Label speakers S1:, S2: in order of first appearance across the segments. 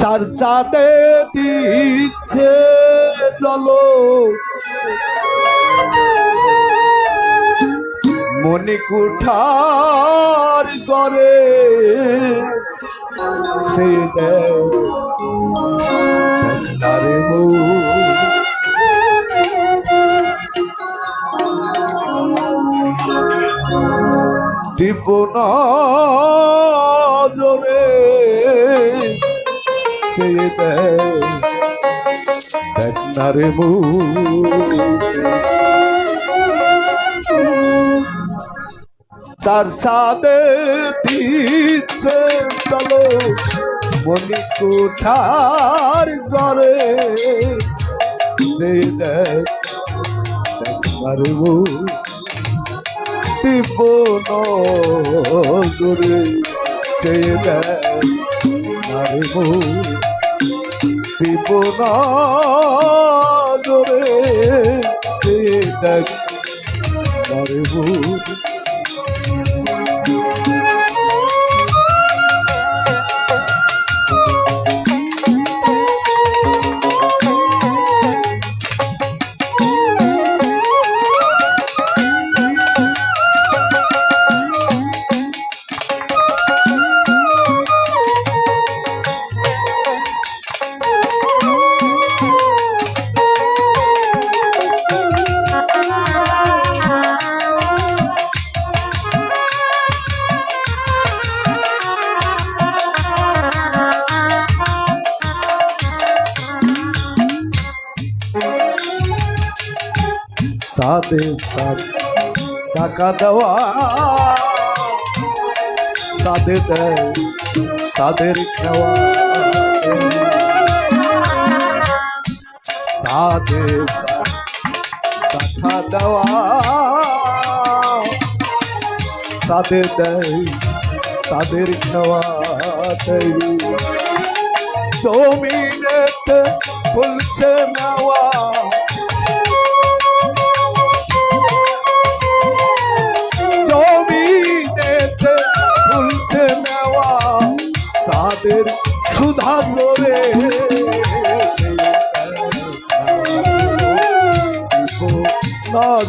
S1: চার চাঁদে দিচ্ছে চলো মণিকুঠার করে সে দেয় বউ। সে দেখ না রে চার সাদে দিচ্ছে চলো মনি ঘরে। দেখ না রে মু। চেয়ে দেয় দিব নজরে চেয়ে দেয় সাদে সাদ টাকা দেওয়া। সাদে দেয়, সাদের খাওয়া। সাদ টাকা দেওয়া। সাদে দেয়, সাদের খাওয়া জমিনেতে ফুলছে নেওয়া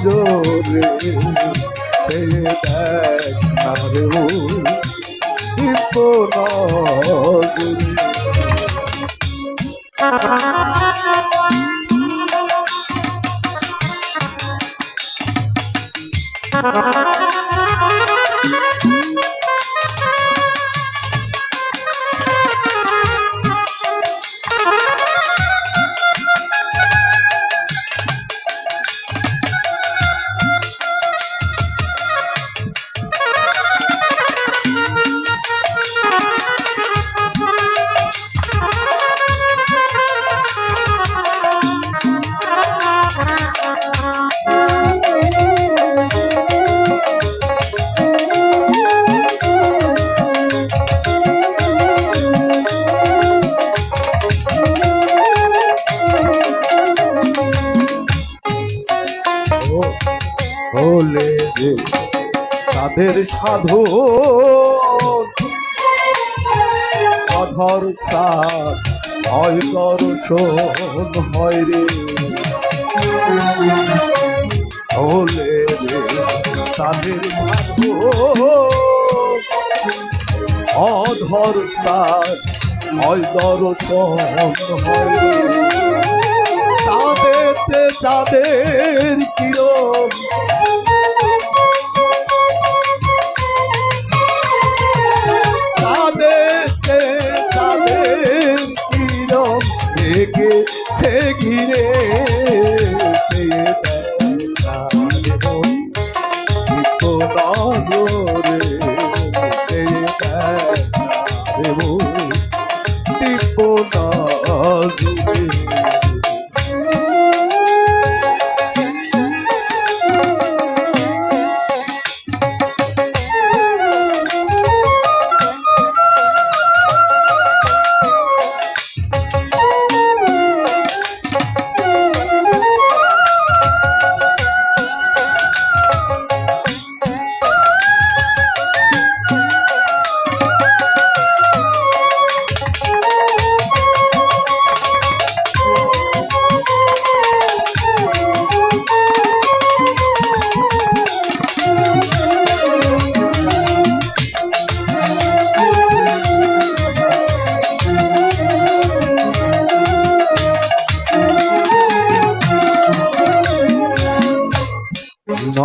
S1: নজরে সে দেখ নজরে হলে সাধের সাধু। অধর সাধ, হয় হয় রে। হলে রে সাধের সাধু। অধর সাধ, হয় দর্শন হয় রে। চাঁদেতে চাঁদের কিরণ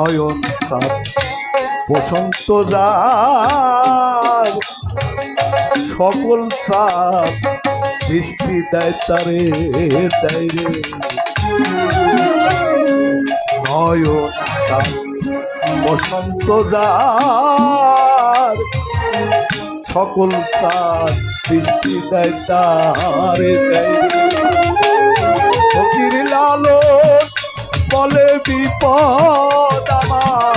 S1: নয়ন সাপ। বসন্ত রার সকল সাপ দৃষ্টি দেয় তারে, দেয় রে। নয়ন সাপ, বসন্ত যার সকল তার দৃষ্টি দেয় তারে, দেয়। ফকির লালন বলে বিপদ আমার।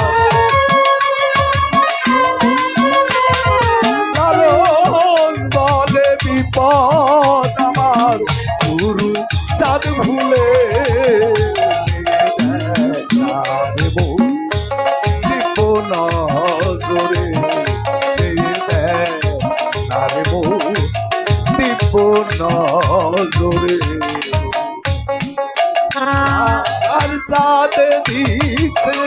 S1: লালন বলে বিপদ আমার। গুরু চাঁদ ভুলে দিব নজরে। নজরে দিচ্ছে